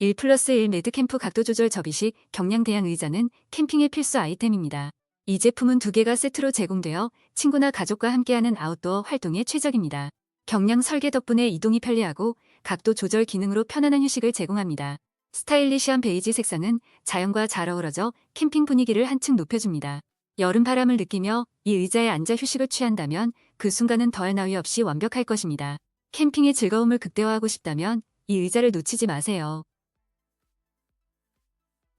1 플러스 1 매드캠프 각도 조절 접이식 경량 대양 의자는 캠핑의 필수 아이템입니다. 이 제품은 두 개가 세트로 제공되어 친구나 가족과 함께하는 아웃도어 활동에 최적입니다. 경량 설계 덕분에 이동이 편리하고 각도 조절 기능으로 편안한 휴식을 제공합니다. 스타일리시한 베이지 색상은 자연과 잘 어우러져 캠핑 분위기를 한층 높여줍니다. 여름 바람을 느끼며 이 의자에 앉아 휴식을 취한다면 그 순간은 더할 나위 없이 완벽할 것입니다. 캠핑의 즐거움을 극대화하고 싶다면 이 의자를 놓치지 마세요.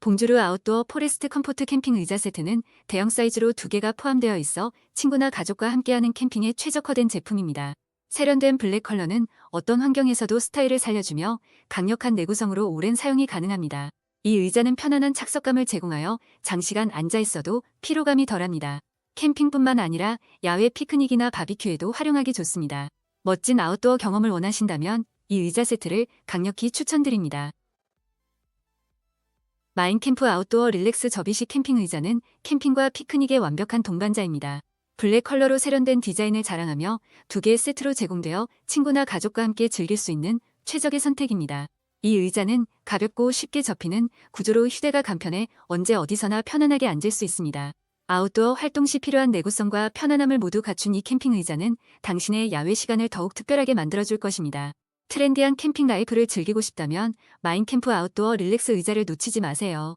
봉주르 아웃도어 포레스트 컴포트 캠핑 의자 세트는 대형 사이즈로 두 개가 포함되어 있어 친구나 가족과 함께하는 캠핑에 최적화된 제품입니다. 세련된 블랙 컬러는 어떤 환경에서도 스타일을 살려주며 강력한 내구성으로 오랜 사용이 가능합니다. 이 의자는 편안한 착석감을 제공하여 장시간 앉아 있어도 피로감이 덜합니다. 캠핑뿐만 아니라 야외 피크닉이나 바비큐에도 활용하기 좋습니다. 멋진 아웃도어 경험을 원하신다면 이 의자 세트를 강력히 추천드립니다. 마인캠프 아웃도어 릴렉스 접이식 캠핑 의자는 캠핑과 피크닉의 완벽한 동반자입니다. 블랙 컬러로 세련된 디자인을 자랑하며 두 개의 세트로 제공되어 친구나 가족과 함께 즐길 수 있는 최적의 선택입니다. 이 의자는 가볍고 쉽게 접히는 구조로 휴대가 간편해 언제 어디서나 편안하게 앉을 수 있습니다. 아웃도어 활동 시 필요한 내구성과 편안함을 모두 갖춘 이 캠핑 의자는 당신의 야외 시간을 더욱 특별하게 만들어줄 것입니다. 트렌디한 캠핑 라이프를 즐기고 싶다면 마인캠프 아웃도어 릴렉스 의자를 놓치지 마세요.